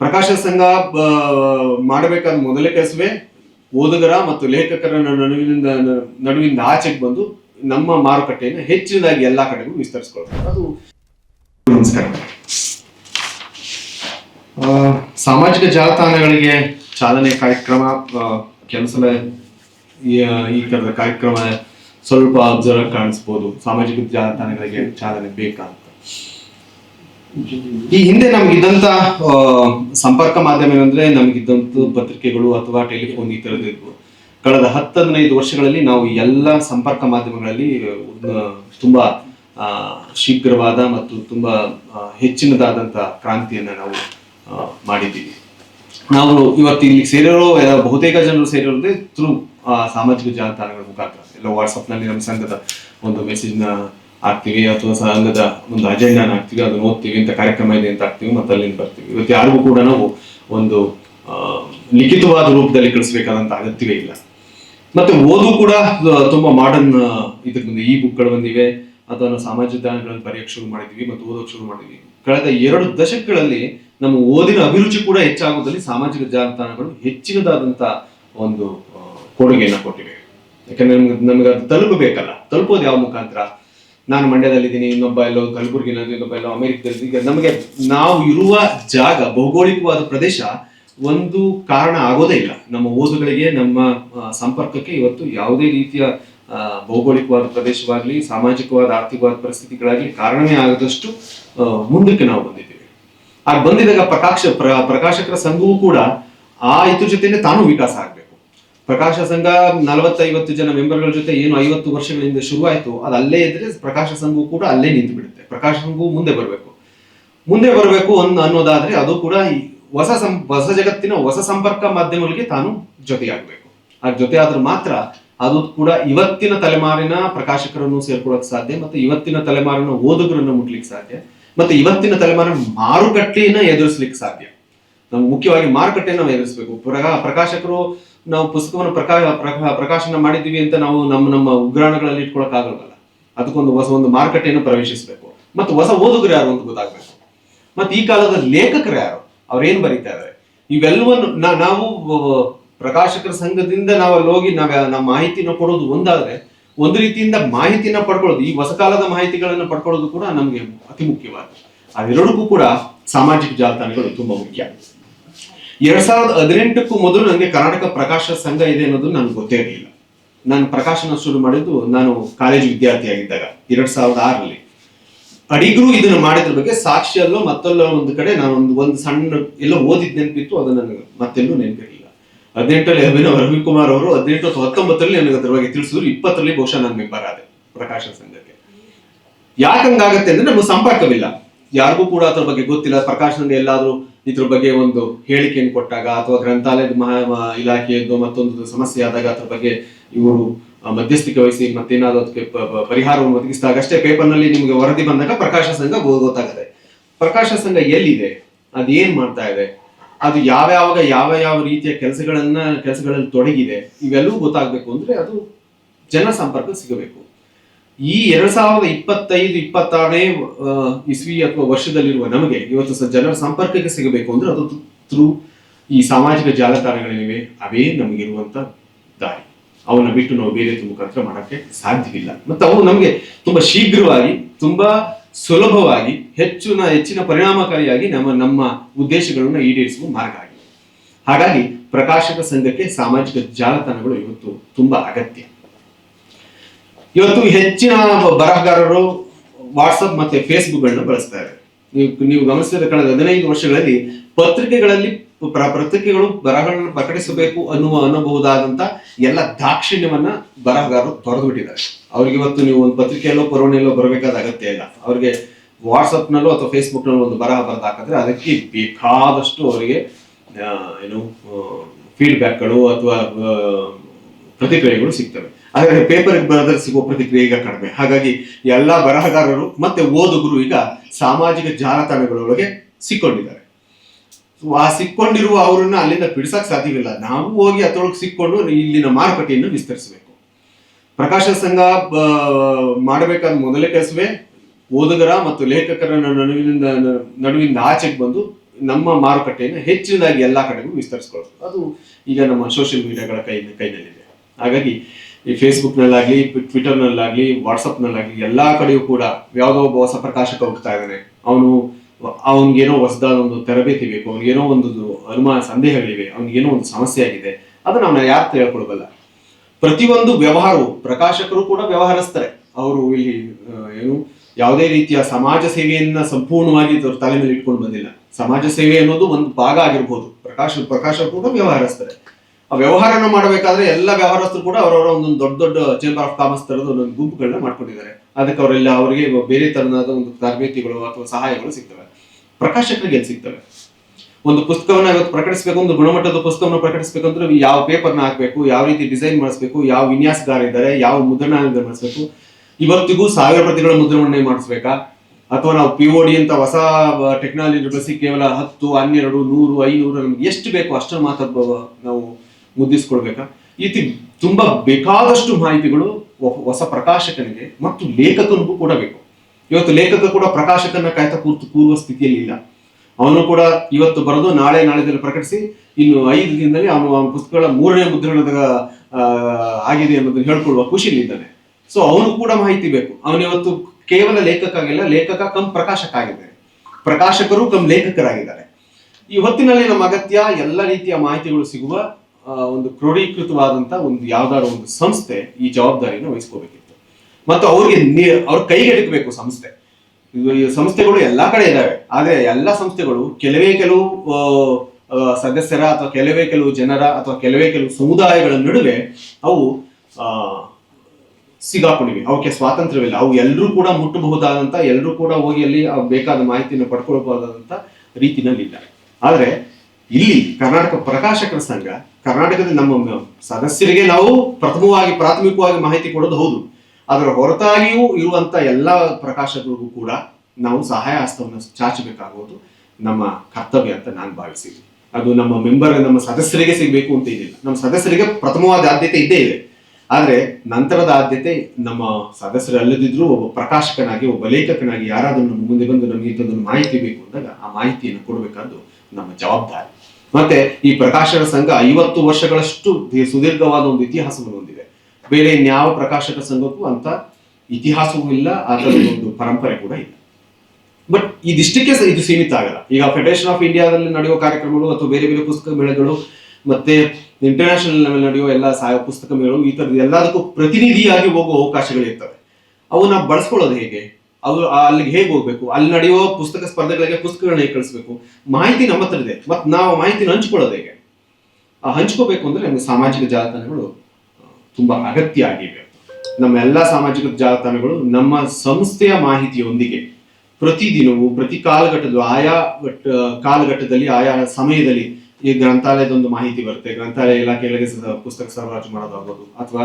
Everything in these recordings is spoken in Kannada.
ಪ್ರಕಾಶ ಸಂಘ ಮಾಡಬೇಕಾದ ಮೊದಲ ಕೆಲಸವೇ ಓದುಗರ ಮತ್ತು ಲೇಖಕರ ನಡುವಿನಿಂದ ನಡುವಿನಿಂದ ಆಚೆಗೆ ಬಂದು ನಮ್ಮ ಮಾರುಕಟ್ಟೆಯನ್ನು ಹೆಚ್ಚಿನದಾಗಿ ಎಲ್ಲಾ ಕಡೆಗೂ ವಿಸ್ತರಿಸ್ಕೊಳ್ತಾರೆ. ಅದು ನಮಸ್ಕಾರ. ಸಾಮಾಜಿಕ ಜಾಲತಾಣಗಳಿಗೆ ಚಾಲನೆ ಕಾರ್ಯಕ್ರಮ ಕೆಲಸದ ಈ ಥರದ ಕಾರ್ಯಕ್ರಮ ಸ್ವಲ್ಪ ಅಬ್ಸರ್ವ್ ಕಾಣಿಸ್ಬೋದು. ಸಾಮಾಜಿಕ ಜಾಲತಾಣಗಳಿಗೆ ಚಾಲನೆ ಬೇಕಂತ ಈ ಹಿಂದೆ ನಮ್ಗಿದ್ದಂತ ಸಂಪರ್ಕ ಮಾಧ್ಯಮ ಏನಂದ್ರೆ ನಮ್ಗಿದ್ದಂತ ಪತ್ರಿಕೆಗಳು ಅಥವಾ ಟೆಲಿಫೋನ್ ಈ ಇದ್ವು. ಕಳೆದ ಹತ್ತು ಹದಿನೈದು ವರ್ಷಗಳಲ್ಲಿ ನಾವು ಎಲ್ಲ ಸಂಪರ್ಕ ಮಾಧ್ಯಮಗಳಲ್ಲಿ ತುಂಬಾ ಶೀಘ್ರವಾದ ಮತ್ತು ತುಂಬಾ ಹೆಚ್ಚಿನದಾದಂತ ಕ್ರಾಂತಿಯನ್ನ ನಾವು ಮಾಡಿದ್ದೀವಿ. ನಾವು ಇವತ್ತು ಇಲ್ಲಿ ಸೇರಿರೋ ಬಹುತೇಕ ಜನರು ಸೇರಿರೋದೇ ಥ್ರೂ ಸಾಮಾಜಿಕ ಜಾಲತಾಣಗಳ ಮುಖಾಂತರ. ಎಲ್ಲ ವಾಟ್ಸಪ್ನಲ್ಲಿ ನಮ್ಮ ಸಂಘದ ಒಂದು ಮೆಸೇಜ್ ಹಾಕ್ತಿವಿ ಅಥವಾ ಸಂಘದ ಒಂದು ಅಜೆಂಡಾನ ಹಾಕ್ತೀವಿ ಅದನ್ನ ಓದ್ತೀವಿ ಅಂತ ಕಾರ್ಯಕ್ರಮ ಇದೆ ಅಂತ ಹಾಕ್ತೀವಿ, ಮತ್ತೆ ಅಲ್ಲಿಂದ ಬರ್ತೀವಿ. ಇವತ್ತು ಯಾರಿಗೂ ಕೂಡ ನಾವು ಒಂದು ಲಿಖಿತವಾದ ರೂಪದಲ್ಲಿ ಕಳಿಸ್ಬೇಕಾದಂತ ಅಗತ್ಯವೇ ಇಲ್ಲ. ಮತ್ತೆ ಓದು ಕೂಡ ತುಂಬಾ ಮಾಡರ್ನ್ ಇದಕ್ಕೆ ಬಂದಿದೆ. ಈ ಬುಕ್ಗಳು ಬಂದಿವೆ, ಅಥವಾ ನಾವು ಸಾಮಾಜಿಕ ಜ್ಞಾನಗಳನ್ನು ಬರೆಯಕ್ಕೆ ಶುರು ಮಾಡಿದ್ವಿ, ಮತ್ತು ಓದೋಕೆ ಶುರು ಮಾಡಿದ್ವಿ. ಕಳೆದ ಎರಡು ದಶಕಗಳಲ್ಲಿ ನಮ್ಮ ಓದಿನ ಅಭಿರುಚಿ ಕೂಡ ಹೆಚ್ಚಾಗುವುದರಲ್ಲಿ ಸಾಮಾಜಿಕ ಜಾಲತಾಣಗಳು ಹೆಚ್ಚಿನದಾದಂತ ಒಂದು ಕೊಡುಗೆಯನ್ನ ಕೊಟ್ಟಿವೆ. ಯಾಕಂದ್ರೆ ನಮ್ಗೆ ನಮ್ಗೆ ಅದು ತಲುಪಬೇಕಲ್ಲ. ತಲುಪೋದು ಯಾವ ಮುಖಾಂತರ? ನಾನು ಮಂಡ್ಯದಲ್ಲಿದ್ದೀನಿ, ಇನ್ನೊಬ್ಬ ಎಲ್ಲೋ ಕಲಬುರಗಿನಲ್ಲಿ, ಇನ್ನೊಬ್ಬ ಎಲ್ಲೋ ಅಮೆರಿಕದಲ್ಲಿ ಈಗ ನಮಗೆ ನಾವು ಇರುವ ಜಾಗ, ಭೌಗೋಳಿಕವಾದ ಪ್ರದೇಶ ಒಂದು ಕಾರಣ ಆಗೋದೇ ಇಲ್ಲ. ನಮ್ಮ ಓದುಗಳಿಗೆ, ನಮ್ಮ ಸಂಪರ್ಕಕ್ಕೆ ಇವತ್ತು ಯಾವುದೇ ರೀತಿಯ ಭೌಗೋಳಿಕವಾದ ಪ್ರದೇಶವಾಗ್ಲಿ, ಸಾಮಾಜಿಕವಾದ, ಆರ್ಥಿಕವಾದ ಪರಿಸ್ಥಿತಿಗಳಾಗ್ಲಿ ಕಾರಣವೇ ಆಗದಷ್ಟು ಮುಂದಕ್ಕೆ ನಾವು ಬಂದಿದ್ದೀವಿ. ಆ ಬಂದಿದಾಗ ಪ್ರಕಾಶ ಪ್ರ- ಪ್ರಕಾಶಕರ ಸಂಘವೂ ಕೂಡ ಆ ಇದ್ರ ಜೊತೆನೆ ತಾನು ವಿಕಾಸ ಆಗ್ಬೇಕು. ಪ್ರಕಾಶ ಸಂಘ ನಲವತ್ತೈವತ್ತು ಜನ ಮೆಂಬರ್ಗಳ ಜೊತೆ ಏನು ಐವತ್ತು ವರ್ಷಗಳಿಂದ ಶುರುವಾಯಿತು, ಅದು ಅಲ್ಲೇ ಇದ್ರೆ ಪ್ರಕಾಶ ಸಂಘವು ಕೂಡ ಅಲ್ಲೇ ನಿಂತು ಬಿಡುತ್ತೆ ಪ್ರಕಾಶ ಸಂಘವು ಮುಂದೆ ಬರಬೇಕು. ಮುಂದೆ ಬರಬೇಕು ಅನ್, ಅನ್ನೋದಾದ್ರೆ ಅದು ಕೂಡ ಈ ಹೊಸ ಹೊಸ ಜಗತ್ತಿನ ಹೊಸ ಸಂಪರ್ಕ ಮಾಧ್ಯಮಗಳಿಗೆ ತಾನು ಜೊತೆಯಾಗಬೇಕು. ಆ ಜೊತೆ ಆದ್ರೆ ಮಾತ್ರ ಅದು ಕೂಡ ಇವತ್ತಿನ ತಲೆಮಾರಿನ ಪ್ರಕಾಶಕರನ್ನು ಸೇರ್ಕೊಳ್ಳೋಕೆ ಸಾಧ್ಯ, ಮತ್ತೆ ಇವತ್ತಿನ ತಲೆಮಾರಿನ ಓದುಗರನ್ನು ಮುಟ್ಲಿಕ್ಕೆ ಸಾಧ್ಯ, ಮತ್ತೆ ಇವತ್ತಿನ ತಲೆಮಾರಿನ ಮಾರುಕಟ್ಟೆಯನ್ನು ಎದುರಿಸ್ಲಿಕ್ಕೆ ಸಾಧ್ಯ. ನಾವು ಮುಖ್ಯವಾಗಿ ಮಾರುಕಟ್ಟೆಯನ್ನು ಎದುರಿಸಬೇಕು. ಪ್ರಕಾ- ಪ್ರಕಾಶಕರು ನಾವು ಪುಸ್ತಕವನ್ನು ಪ್ರಕಾ ಪ್ರಕಾ- ಪ್ರಕಾಶನ ಮಾಡಿದ್ದೀವಿ ಅಂತ ನಾವು ನಮ್ಮ ನಮ್ಮ ಉಗ್ರಾಣಗಳಲ್ಲಿ ಇಟ್ಕೊಳಕ್ ಆಗಲ್ಲ. ಅದಕ್ಕೊಂದು ಹೊಸ ಒಂದು ಮಾರುಕಟ್ಟೆಯನ್ನು ಪ್ರವೇಶಿಸಬೇಕು. ಮತ್ತು ಹೊಸ ಓದುಗರು ಯಾರು ಅಂತ ಗೊತ್ತಾಗಬೇಕು. ಮತ್ತೆ ಈ ಕಾಲದ ಲೇಖಕರು ಯಾರು? ಅವ್ರೇನ್ ಬರೀತಾ ಇದಾರೆ ಇವೆಲ್ಲವನ್ನು ನಾವು ಪ್ರಕಾಶಕರ ಸಂಘದಿಂದ ನಾವು ಅಲ್ಲಿ ಹೋಗಿ ನಾವ್ ನಮ್ಮ ಮಾಹಿತಿನ ಕೊಡೋದು ಒಂದಾದ್ರೆ, ಒಂದು ರೀತಿಯಿಂದ ಮಾಹಿತಿನ ಪಡ್ಕೊಳ್ಳೋದು, ಈ ಹೊಸ ಕಾಲದ ಮಾಹಿತಿಗಳನ್ನು ಪಡ್ಕೊಳ್ಳೋದು ಕೂಡ ನಮ್ಗೆ ಅತಿ ಮುಖ್ಯವಾದ ಅವೆರಡಕ್ಕೂ ಕೂಡ ಸಾಮಾಜಿಕ ಜಾಲತಾಣಗಳು ತುಂಬಾ ಮುಖ್ಯ. ಎರಡ್ ಸಾವಿರದ ಹದಿನೆಂಟಕ್ಕೂ ಮೊದಲು ನನಗೆ ಕರ್ನಾಟಕ ಪ್ರಕಾಶ ಸಂಘ ಇದೆ ಅನ್ನೋದು ನನಗೆ ಗೊತ್ತೇ ಇರಲಿಲ್ಲ. ನಾನು ಪ್ರಕಾಶನ ಶುರು ಮಾಡಿದ್ದು ನಾನು ಕಾಲೇಜು ವಿದ್ಯಾರ್ಥಿಯಾಗಿದ್ದಾಗ ಎರಡ್ ಸಾವಿರದ ಆರಲ್ಲಿ ಅಡಿಗರು ಇದನ್ನ ಮಾಡಿದ್ರ ಬಗ್ಗೆ ಸಾಕ್ಷಿಯಲ್ಲೋ ಮತ್ತಲ್ಲೋ ಒಂದು ಕಡೆ ನಾನು ಒಂದು ಸಣ್ಣ ಎಲ್ಲೋ ಓದಿದ್ ನೆನಪಿತ್ತು ಅದು ನನಗೆ ಮತ್ತೆಲ್ಲೂ ನೆನಪಿರಲಿಲ್ಲ. ಹದಿನೆಂಟರಲ್ಲಿ ಅಭಿನವ್ ರವಿಕುಮಾರ್ ಅವರು, ಹದಿನೆಂಟು ಅಥವಾ ಹತ್ತೊಂಬತ್ತರಲ್ಲಿ ನನಗೆ ಅದ್ರ ಬಗ್ಗೆ ತಿಳಿಸಿದ್ರು, ಇಪ್ಪತ್ತರಲ್ಲಿ ಬಹುಶಃ ನಾನು ಮೆಂಬರ್ ಆದೆ ಪ್ರಕಾಶನ ಸಂಘಕ್ಕೆ. ಯಾಕಂಗಾಗತ್ತೆ ಅಂದ್ರೆ ನಮ್ಗೆ ಸಂಪರ್ಕವಿಲ್ಲ. ಯಾರಿಗೂ ಕೂಡ ಅದ್ರ ಬಗ್ಗೆ ಗೊತ್ತಿಲ್ಲ ಪ್ರಕಾಶನ ಎಲ್ಲಾದ್ರೂ ಇದ್ರ ಬಗ್ಗೆ ಒಂದು ಹೇಳಿಕೆಯನ್ನು ಕೊಟ್ಟಾಗ ಅಥವಾ ಗ್ರಂಥಾಲಯದ ಮಹಾ ಇಲಾಖೆಯದ್ದು ಮತ್ತೊಂದು ಸಮಸ್ಯೆ ಆದಾಗ ಅದ್ರ ಬಗ್ಗೆ ಇವರು ಮಧ್ಯಸ್ಥಿಕೆ ವಹಿಸಿ ಮತ್ತೇನಾದ್ರು ಅದಕ್ಕೆ ಪರಿಹಾರವನ್ನು ಒದಗಿಸಿದಾಗ ಅಷ್ಟೇ ಪೇಪರ್ನಲ್ಲಿ ನಿಮಗೆ ವರದಿ ಬಂದಾಗ ಪ್ರಕಾಶ ಸಂಘ ಗೊತ್ತಾಗುತ್ತೆ ಪ್ರಕಾಶ ಸಂಘ ಎಲ್ಲಿದೆ? ಅದು ಏನ್ ಮಾಡ್ತಾ ಇದೆ? ಅದು ಯಾವ್ಯಾವಾಗ, ಯಾವ ಯಾವ ರೀತಿಯ ಕೆಲಸಗಳನ್ನ, ಕೆಲಸಗಳಲ್ಲಿ ತೊಡಗಿದೆ? ಇವೆಲ್ಲವೂ ಗೊತ್ತಾಗ್ಬೇಕು ಅಂದ್ರೆ ಅದು ಜನ ಸಂಪರ್ಕ ಸಿಗಬೇಕು. ಈ ಎರಡ್ ಸಾವಿರದ ಇಪ್ಪತ್ತೈದು, ಇಪ್ಪತ್ತಾರನೇ ಇಸ್ವಿ ಅಥವಾ ವರ್ಷದಲ್ಲಿರುವ ನಮಗೆ ಇವತ್ತು ಜನರ ಸಂಪರ್ಕಕ್ಕೆ ಸಿಗಬೇಕು ಅಂದ್ರೆ ಅದು ಥ್ರೂ ಈ ಸಾಮಾಜಿಕ ಜಾಲತಾಣಗಳೇನಿವೆ ಅವೇ ನಮಗಿರುವಂತ ದಾರಿ. ಅವನ್ನ ಬಿಟ್ಟು ನಾವು ಬೇರೆ ಮುಖಾಂತರ ಮಾಡಕ್ಕೆ ಸಾಧ್ಯವಿಲ್ಲ. ಮತ್ತೆ ಅವು ನಮಗೆ ತುಂಬಾ ಶೀಘ್ರವಾಗಿ, ತುಂಬಾ ಸುಲಭವಾಗಿ, ಹೆಚ್ಚಿನ ಹೆಚ್ಚಿನ ಪರಿಣಾಮಕಾರಿಯಾಗಿ ನಮ್ಮ ನಮ್ಮ ಉದ್ದೇಶಗಳನ್ನು ಈಡೇರಿಸುವ ಮಾರ್ಗ ಆಗಿದೆ. ಹಾಗಾಗಿ ಪ್ರಕಾಶಕ ಸಂಘಕ್ಕೆ ಸಾಮಾಜಿಕ ಜಾಲತಾಣಗಳು ಇವತ್ತು ತುಂಬಾ ಅಗತ್ಯ. ಇವತ್ತು ಹೆಚ್ಚಿನ ಬರಹಗಾರರು ವಾಟ್ಸಪ್ ಮತ್ತೆ ಫೇಸ್ಬುಕ್ ಗಳನ್ನ ಬಳಸ್ತಾರೆ. ನೀವು ನೀವು ಗಮನಿಸಿದ ಕಳೆದ ಹದಿನೈದು ವರ್ಷಗಳಲ್ಲಿ ಪತ್ರಿಕೆಗಳಲ್ಲಿ ಪತ್ರಿಕೆಗಳು ಬರಹಗಳನ್ನು ಪ್ರಕಟಿಸಬೇಕು ಅನ್ನುವ ಅನ್ನಬಹುದಾದಂತ ಎಲ್ಲ ದಾಕ್ಷಿಣ್ಯವನ್ನ ಬರಹಗಾರರು ತೊರೆದು ಬಿಟ್ಟಿದ್ದಾರೆ ಅವ್ರಿಗೆ ಇವತ್ತು ನೀವು ಒಂದು ಪತ್ರಿಕೆಯಲ್ಲೋ, ಪರವಣಿಯಲ್ಲೋ ಬರಬೇಕಾದ ಅಗತ್ಯ ಇಲ್ಲ. ಅವ್ರಿಗೆ ವಾಟ್ಸಪ್ ನಲ್ಲೋ ಅಥವಾ ಫೇಸ್ಬುಕ್ ನಲ್ಲೋ ಒಂದು ಬರಹ ಬರ್ದು ಹಾಕಿದ್ರೆ ಅದಕ್ಕೆ ಬೇಕಾದಷ್ಟು ಅವರಿಗೆ ಏನು ಫೀಡ್ಬ್ಯಾಕ್ಗಳು ಅಥವಾ ಪ್ರತಿಕ್ರಿಯೆಗಳು ಸಿಗ್ತವೆ. ಆದರೆ ಪೇಪರ್ ಬರೆದ್ರೆ ಸಿಗುವ ಪ್ರತಿಕ್ರಿಯೆ ಈಗ ಕಡಿಮೆ. ಹಾಗಾಗಿ ಎಲ್ಲ ಬರಹಗಾರರು ಮತ್ತೆ ಓದುಗರು ಈಗ ಸಾಮಾಜಿಕ ಜಾಲತಾಣಗಳೊಳಗೆ ಸಿಕ್ಕೊಂಡಿದ್ದಾರೆ. ಆ ಸಿಕ್ಕೊಂಡಿರುವ ಅವರನ್ನ ಅಲ್ಲಿಂದ ಬಿಡಿಸಕ್ ಸಾಧ್ಯವಿಲ್ಲ. ನಾವು ಹೋಗಿ ಅದರೊಳಗೆ ಸಿಕ್ಕೊಂಡು ಇಲ್ಲಿನ ಮಾರುಕಟ್ಟೆಯನ್ನು ವಿಸ್ತರಿಸಬೇಕು. ಪ್ರಕಾಶ ಸಂಘ ಮಾಡಬೇಕಾದ ಮೊದಲ ಕೆಲಸವೇ ಓದುಗರ ಮತ್ತು ಲೇಖಕರ ನಡುವಿನಿಂದ ನಡುವಿನಿಂದ ಆಚೆಗೆ ಬಂದು ನಮ್ಮ ಮಾರುಕಟ್ಟೆಯನ್ನು ಹೆಚ್ಚಿನದಾಗಿ ಎಲ್ಲಾ ಕಡೆಗೂ ವಿಸ್ತರಿಸ್ಕೊಳ್ಳೋದು. ಅದು ಈಗ ನಮ್ಮ ಸೋಷಿಯಲ್ ಮೀಡಿಯಾಗಳ ಕೈ ಕೈನಲ್ಲಿದೆ. ಹಾಗಾಗಿ ಈ ಫೇಸ್ಬುಕ್ನಲ್ಲಾಗಲಿ ಟ್ವಿಟರ್ನಲ್ಲಾಗಲಿ ವಾಟ್ಸಪ್ನಲ್ಲಾಗಲಿ ಎಲ್ಲಾ ಕಡೆಯೂ ಕೂಡ ಯಾವುದೋ ಒಬ್ಬ ಹೊಸ ಪ್ರಕಾಶಕ ಹೋಗ್ತಾ ಇದ್ದಾನೆ. ಅವನು ಅವನಿಗೇನೋ ಹೊಸದಾದ ಒಂದು ತರಬೇತಿ ಬೇಕು, ಅವನಿಗೇನೋ ಒಂದು ಅನುಮಾನ ಸಂದೇಹಗಳಿವೆ, ಅವ್ನಿಗೇನೋ ಒಂದು ಸಮಸ್ಯೆ ಆಗಿದೆ, ಅದನ್ನ ಅವನ ಯಾರು ತಿಳ್ಕೊಳ್ಬಲ್ಲ. ಪ್ರತಿಯೊಂದು ವ್ಯವಹಾರವು ಪ್ರಕಾಶಕರು ಕೂಡ ವ್ಯವಹರಿಸ್ತಾರೆ. ಅವರು ಇಲ್ಲಿ ಏನು, ಯಾವುದೇ ರೀತಿಯ ಸಮಾಜ ಸೇವೆಯನ್ನ ಸಂಪೂರ್ಣವಾಗಿ ತಲೆ ಮೇಲೆ ಇಟ್ಕೊಂಡು ಬಂದಿಲ್ಲ. ಸಮಾಜ ಸೇವೆ ಅನ್ನೋದು ಒಂದು ಭಾಗ ಆಗಿರ್ಬೋದು. ಪ್ರಕಾಶ ಪ್ರಕಾಶಕರು ಕೂಡ ವ್ಯವಹರಿಸ್ತಾರೆ. ಆ ವ್ಯವಹಾರನ ಮಾಡಬೇಕಾದ್ರೆ ಎಲ್ಲ ವ್ಯವಹಾರಸ್ಥರು ಕೂಡ ಅವರವರ ಒಂದೊಂದು ದೊಡ್ಡ ದೊಡ್ಡ ಚೇಂಬರ್ ಆಫ್ ಕಾಮರ್ಸ್ ತರದ ಒಂದೊಂದು ಗುಂಪುಗಳನ್ನ ಮಾಡ್ಕೊಂಡಿದ್ದಾರೆ. ಅದಕ್ಕೆ ಅವರೆಲ್ಲ ಅವರಿಗೆ ಬೇರೆ ತರನಾದ ಒಂದು ತರಬೇತಿಗಳು ಅಥವಾ ಸಹಾಯಗಳು ಸಿಗ್ತವೆ. ಪ್ರಕಾಶಕರಿಗೆ ಎಲ್ಲಿ ಸಿಗ್ತವೆ? ಒಂದು ಪುಸ್ತಕವನ್ನ ಇವತ್ತು ಪ್ರಕಟಿಸಬೇಕು ಒಂದು ಗುಣಮಟ್ಟದ ಪುಸ್ತಕವನ್ನು ಪ್ರಕಟಿಸಬೇಕಂದ್ರೆ ಯಾವ ಪೇಪರ್ನ ಹಾಕಬೇಕು, ಯಾವ ರೀತಿ ಡಿಸೈನ್ ಮಾಡಿಸ್ಬೇಕು, ಯಾವ ವಿನ್ಯಾಸಗಾರ ಇದ್ದಾರೆ, ಯಾವ ಮುದ್ರಣ ಮಾಡಿಸ್ಬೇಕು, ಇವತ್ತಿಗೂ ಸಾವಿರ ಪ್ರತಿಗಳ ಮುದ್ರಣೆ ಮಾಡಿಸ್ಬೇಕಾ? ಅಥವಾ ನಾವು ಪಿ ಅಂತ ಹೊಸ ಟೆಕ್ನಾಲಜಿ ಬಳಸಿ ಕೇವಲ ಹತ್ತು, ಹನ್ನೆರಡು, ನೂರು, ಐನೂರು ನಮ್ಗೆ ಎಷ್ಟು ಬೇಕು ಅಷ್ಟನ್ನು ಮಾತ್ರ ನಾವು ಮುದ್ದಿಸ್ಕೊಳ್ಬೇಕಾ? ಈ ತುಂಬಾ ಬೇಕಾದಷ್ಟು ಮಾಹಿತಿಗಳು ಹೊಸ ಪ್ರಕಾಶಕನಿಗೆ ಮತ್ತು ಲೇಖಕನಿಗೂ ಕೂಡ ಬೇಕು. ಇವತ್ತು ಲೇಖಕ ಕೂಡ ಪ್ರಕಾಶಕನ ಕಾಯ್ತಾ ಕೂತು ಕೂರುವ ಸ್ಥಿತಿಯಲ್ಲಿ ಇಲ್ಲ. ಅವನು ಕೂಡ ಇವತ್ತು ಬರೆದು ನಾಳೆ ನಾಳೆದಲ್ಲಿ ಪ್ರಕಟಿಸಿ ಇನ್ನು ಐದು ದಿನದಲ್ಲಿ ಅವನು ಅವನ ಪುಸ್ತಕಗಳ ಮೂರನೇ ಮುದ್ರಣದ ಆಗಿದೆ ಅನ್ನೋದನ್ನು ಹೇಳ್ಕೊಳ್ಳುವ ಖುಷಿಯಲ್ಲಿದ್ದಾನೆ ಸೊ ಅವನು ಕೂಡ ಮಾಹಿತಿ ಬೇಕು. ಅವನು ಇವತ್ತು ಕೇವಲ ಲೇಖಕ ಆಗಿಲ್ಲ, ಲೇಖಕ ಕಮ್ ಪ್ರಕಾಶಕ ಆಗಿದ್ದಾರೆ. ಪ್ರಕಾಶಕರು ಕಮ್ ಲೇಖಕರಾಗಿದ್ದಾರೆ. ಈ ಹೊತ್ತಿನಲ್ಲಿ ನಮ್ಮ ಅಗತ್ಯ ಎಲ್ಲ ರೀತಿಯ ಮಾಹಿತಿಗಳು ಸಿಗುವ ಒಂದು ಕ್ರೋಢೀಕೃತವಾದಂತ ಒಂದು ಯಾವ್ದಾದ್ರು ಒಂದು ಸಂಸ್ಥೆ ಈ ಜವಾಬ್ದಾರಿಯನ್ನು ವಹಿಸ್ಕೋಬೇಕಿತ್ತು. ಮತ್ತು ಅವ್ರಿಗೆ ಅವ್ರ ಕೈಗೆಟಕಬೇಕು ಸಂಸ್ಥೆ. ಸಂಸ್ಥೆಗಳು ಎಲ್ಲಾ ಕಡೆ ಇದಾವೆ ಆದ್ರೆ ಎಲ್ಲಾ ಸಂಸ್ಥೆಗಳು ಕೆಲವೇ ಕೆಲವು ಸದಸ್ಯರ ಅಥವಾ ಕೆಲವೇ ಕೆಲವು ಜನರ ಅಥವಾ ಕೆಲವೇ ಕೆಲವು ಸಮುದಾಯಗಳ ನಡುವೆ ಅವು ಸಿಗಾಕೊಂಡಿವೆ. ಅವಕ್ಕೆ ಸ್ವಾತಂತ್ರ್ಯವಿಲ್ಲ. ಅವು ಎಲ್ಲರೂ ಕೂಡ ಮುಟ್ಟಬಹುದಾದಂತ, ಎಲ್ಲರೂ ಕೂಡ ಹೋಗಿ ಅಲ್ಲಿ ಬೇಕಾದ ಮಾಹಿತಿಯನ್ನು ಪಡ್ಕೊಳ್ಬಹುದಾದಂತ ರೀತಿನಲ್ಲಿಲ್ಲ. ಆದ್ರೆ ಇಲ್ಲಿ ಕರ್ನಾಟಕ ಪ್ರಕಾಶಕರ ಸಂಘ, ಕರ್ನಾಟಕದ ನಮ್ಮ ಸದಸ್ಯರಿಗೆ ನಾವು ಪ್ರಥಮವಾಗಿ, ಪ್ರಾಥಮಿಕವಾಗಿ ಮಾಹಿತಿ ಕೊಡೋದು ಹೌದು. ಅದರ ಹೊರತಾಗಿಯೂ ಇರುವಂತ ಎಲ್ಲಾ ಪ್ರಕಾಶಕರಿಗೂ ಕೂಡ ನಾವು ಸಹಾಯ ಹಸ್ತವನ್ನು ಚಾಚಬೇಕಾಗುವುದು ನಮ್ಮ ಕರ್ತವ್ಯ ಅಂತ ನಾನು ಭಾವಿಸಿದ್ದೆ ಅದು ನಮ್ಮ ಮೆಂಬರ್ ನಮ್ಮ ಸದಸ್ಯರಿಗೆ ಸಿಗಬೇಕು ಅಂತ ಇದಿಲ್ಲ ನಮ್ಮ ಸದಸ್ಯರಿಗೆ ಪ್ರಥಮವಾದ ಆದ್ಯತೆ ಇದ್ದೇ ಇದೆ. ಆದ್ರೆ ನಂತರದ ಆದ್ಯತೆ ನಮ್ಮ ಸದಸ್ಯರು ಅಲ್ಲದಿದ್ರೂ ಒಬ್ಬ ಪ್ರಕಾಶಕನಾಗಿ, ಒಬ್ಬ ಲೇಖಕನಾಗಿ ಯಾರಾದ್ರೂ ನಮ್ಮ ಮುಂದೆ ಬಂದು ನಮಗೆ ಇದೊಂದು ಮಾಹಿತಿ ಬೇಕು ಅಂದಾಗ ಆ ಮಾಹಿತಿಯನ್ನು ಕೊಡಬೇಕಾದ್ದು ನಮ್ಮ ಜವಾಬ್ದಾರಿ. ಮತ್ತೆ ಈ ಪ್ರಕಾಶಕ ಸಂಘ ಐವತ್ತು ವರ್ಷಗಳಷ್ಟು ಸುದೀರ್ಘವಾದ ಒಂದು ಇತಿಹಾಸವನ್ನು ಹೊಂದಿದೆ. ಬೇರೆ ಇನ್ಯಾವ ಪ್ರಕಾಶಕ ಸಂಘಕ್ಕೂ ಅಂತ ಇತಿಹಾಸವೂ ಇಲ್ಲ ಅದರ ಒಂದು ಪರಂಪರೆ ಕೂಡ ಇಲ್ಲ. ಬಟ್ ಇದಿಷ್ಟಕ್ಕೆ ಇದು ಸೀಮಿತ ಆಗಲ್ಲ. ಈಗ ಫೆಡರೇಷನ್ ಆಫ್ ಇಂಡಿಯಾದಲ್ಲಿ ನಡೆಯುವ ಕಾರ್ಯಕ್ರಮಗಳು ಅಥವಾ ಬೇರೆ ಬೇರೆ ಪುಸ್ತಕ ಮೇಳಗಳು, ಮತ್ತೆ ಇಂಟರ್ನ್ಯಾಷನಲ್ ಲೆವೆಲ್ ನಡೆಯುವ ಎಲ್ಲ ಸಹಾಯ ಪುಸ್ತಕ ಮೇಳಗಳು, ಈ ತರದ ಎಲ್ಲದಕ್ಕೂ ಪ್ರತಿನಿಧಿಯಾಗಿ ಹೋಗುವ ಅವಕಾಶಗಳಿರ್ತವೆ. ಅವನ್ನ ಬಳಸ್ಕೊಳ್ಳೋದು ಹೇಗೆ? ಆ- ಅಲ್ಲಿಗೆ ಹೇಗೆ ಹೋಗ್ಬೇಕು? ಅಲ್ಲಿ ನಡೆಯುವ ಪುಸ್ತಕ ಸ್ಪರ್ಧೆಗಳಿಗೆ ಪುಸ್ತಕಗಳನ್ನ ಹೇಗೆ ಕಳಿಸ್ಬೇಕು? ಮಾಹಿತಿ ನಮ್ಮ ಹತ್ರ ಇದೆ. ಮತ್ತೆ ನಾವು ಮಾಹಿತಿನ ಹಂಚ್ಕೊಳ್ಳೋದು ಹೇಗೆ? ಆ ಹಂಚ್ಕೋಬೇಕು ಅಂದ್ರೆ ನಮಗೆ ಸಾಮಾಜಿಕ ಜಾಲತಾಣಗಳು ತುಂಬಾ ಅಗತ್ಯ ಆಗಿವೆ ನಮ್ಮ ಎಲ್ಲ ಸಾಮಾಜಿಕ ಜಾಲತಾಣಗಳು ನಮ್ಮ ಸಂಸ್ಥೆಯ ಮಾಹಿತಿಯೊಂದಿಗೆ ಪ್ರತಿದಿನವೂ, ಪ್ರತಿ ಕಾಲಘಟ್ಟದ ಆಯಾ ಘಟ್ಟ- ಕಾಲಘಟ್ಟದಲ್ಲಿ, ಆಯಾ ಸಮಯದಲ್ಲಿ ಈ ಗ್ರಂಥಾಲಯದ ಒಂದು ಮಾಹಿತಿ ಬರುತ್ತೆ. ಗ್ರಂಥಾಲಯ ಇಲಾಖೆಗಳಿಗೆ ಪುಸ್ತಕ ಸರಬರಾಜು ಮಾಡೋದಾಗ್ಬೋದು. ಅಥವಾ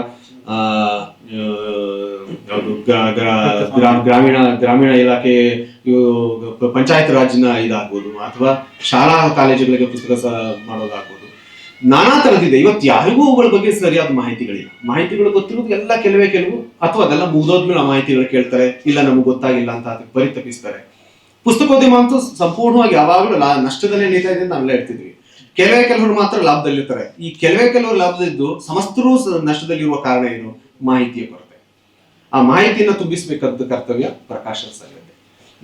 ಗ್ರಾಮೀಣ ಗ್ರಾಮೀಣ ಇಲಾಖೆ ಪಂಚಾಯತ್ ರಾಜ್ನ ಇದಾಗ್ಬೋದು. ಅಥವಾ ಶಾಲಾ ಕಾಲೇಜುಗಳಿಗೆ ಪುಸ್ತಕ ಮಾಡೋದಾಗ್ಬೋದು. ನಾನಾ ತರದಿದೆ ಇವತ್ತು ಯಾರಿಗೂ ಅವುಗಳ ಬಗ್ಗೆ ಸರಿಯಾದ ಮಾಹಿತಿಗಳಿಲ್ಲ. ಮಾಹಿತಿಗಳು ಗೊತ್ತಿರೋದು ಎಲ್ಲ ಕೆಲವೇ ಕೆಲವು, ಅಥವಾ ಅದೆಲ್ಲ ಮುಗಿದೋದ್ಮೇಲೆ ಆ ಮಾಹಿತಿಗಳು ಕೇಳ್ತಾರೆ, ಇಲ್ಲ ನಮಗೆ ಗೊತ್ತಾಗಿಲ್ಲ ಅಂತ ಅದಕ್ಕೆ ಪರಿತಪಿಸ್ತಾರೆ. ಪುಸ್ತಕೋದ್ಯಮ ಅಂತೂ ಸಂಪೂರ್ಣವಾಗಿ ಯಾವಾಗಲೂ ನಷ್ಟದಲ್ಲೇ ನೀತಾ ಇದೆ ಅಂತ ನಾವೆಲ್ಲ ಹೇಳ್ತಿದ್ವಿ. ಕೆಲವೇ ಕೆಲವರು ಮಾತ್ರ ಲಾಭದಲ್ಲಿರ್ತಾರೆ. ಈ ಕೆಲವೇ ಕೆಲವರು ಲಾಭದಲ್ಲಿದ್ದು ಸಮಸ್ತರೂ ನಷ್ಟದಲ್ಲಿರುವ ಕಾರಣ ಏನು? ಮಾಹಿತಿಯ ಕೊರತೆ. ಆ ಮಾಹಿತಿಯನ್ನು ತುಂಬಿಸಬೇಕಾದ ಕರ್ತವ್ಯ ಪ್ರಕಾಶ ಸಲ್ಲಿದೆ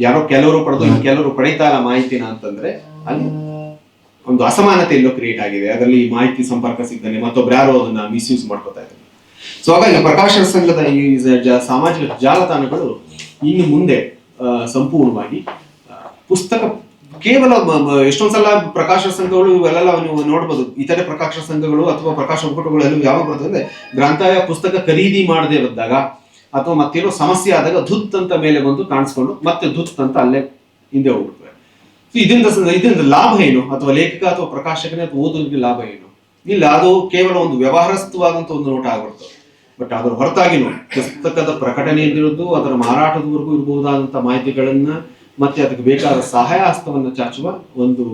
ಯಾರೋ ಕೆಲವರು ಪಡೆದು ಕೆಲವರು ಪಡೀತಾ ಇಲ್ಲ ಮಾಹಿತಿನ ಅಂತಂದ್ರೆ ಅಲ್ಲಿ ಒಂದು ಅಸಮಾನತೆ ಎಲ್ಲೋ ಕ್ರಿಯೇಟ್ ಆಗಿದೆ. ಅದರಲ್ಲಿ ಈ ಮಾಹಿತಿ ಸಂಪರ್ಕ ಸಿಗ್ತಾನೆ ಮತ್ತೊಬ್ರು ಯಾರು ಅದನ್ನ ಮಿಸ್ಯೂಸ್ ಮಾಡ್ಕೋತಾ ಇದ್ದಾರೆ. ಸೊ ಹಾಗಾಗಿ ಪ್ರಕಾಶ ಸಂಘದ ಈ ಸಾಮಾಜಿಕ ಜಾಲತಾಣಗಳು ಇನ್ನು ಮುಂದೆ ಸಂಪೂರ್ಣವಾಗಿ ಪುಸ್ತಕ ಕೇವಲ ಎಷ್ಟೊಂದ್ ಸಲ ಪ್ರಕಾಶ ಸಂಘಗಳು ಇವೆಲ್ಲ ನೀವು ನೋಡ್ಬೋದು. ಇತರೆ ಪ್ರಕಾಶ ಸಂಘಗಳು ಅಥವಾ ಪ್ರಕಾಶ ಎಲ್ಲವೂ ಯಾವಾಗ ಬರ್ತದೆ ಅಂದ್ರೆ ಗ್ರಂಥಾಲಯ ಪುಸ್ತಕ ಖರೀದಿ ಮಾಡದೇ ಬಂದಾಗ ಅಥವಾ ಮತ್ತೇನೋ ಸಮಸ್ಯೆ ಆದಾಗ ಧುತ್ ಅಂತ ಮೇಲೆ ಬಂದು ಕಾಣಿಸ್ಕೊಂಡು ಮತ್ತೆ ಧುತ್ ಅಂತ ಅಲ್ಲೇ ಹಿಂದೆ ಹೋಗ್ಬಿಡ್ತವೆ. ಇದರಿಂದ ಇದರಿಂದ ಲಾಭ ಏನು? ಅಥವಾ ಲೇಖಕ ಅಥವಾ ಪ್ರಕಾಶಕನೇ ಅಥವಾ ಓದೋದಕ್ಕೆ ಲಾಭ ಏನು? ಇಲ್ಲ, ಅದು ಕೇವಲ ಒಂದು ವ್ಯವಹಾರಸ್ಥವಾದಂತ ಒಂದು ನೋಟ ಆಗ್ಬಿಡ್ತದೆ. ಬಟ್ ಅದರ ಹೊರತಾಗಿನೂ ಪುಸ್ತಕದ ಪ್ರಕಟಣೆಯಿಂದ ಹಿಡಿದು ಅದರ ಮಾರಾಟದವರೆಗೂ ಇರಬಹುದಾದಂತ ಮಾಹಿತಿಗಳನ್ನ ಮತ್ತೆ ಅದಕ್ಕೆ ಬೇಕಾದ ಸಹಾಯ ಹಸ್ತವನ್ನು ಚಾಚುವ ಒಂದು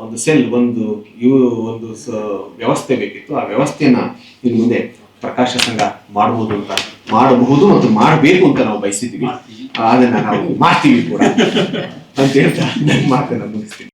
ಒಂದು ಸೆಲ್ ಒಂದು ಇವು ಒಂದು ಸ- ವ್ಯವಸ್ಥೆ ಬೇಕಿತ್ತು. ಆ ವ್ಯವಸ್ಥೆಯನ್ನ ಇನ್ನು ಮುಂದೆ ಪ್ರಕಾಶ ಸಂಘ ಮಾಡಬಹುದು ಅಂತ ಮಾಡಬಹುದು ಮತ್ತು ಮಾಡಬೇಕು ಅಂತ ನಾವು ಬಯಸಿದ್ವಿ ಅದನ್ನ ನಾವು ಮಾಡ್ತೀವಿ ಕೂಡ. ಅಂತ ಹೇಳ್ತಾ ನನ್ನ ಮಾತನ್ನ ಮುಗಿಸ್ತೀನಿ.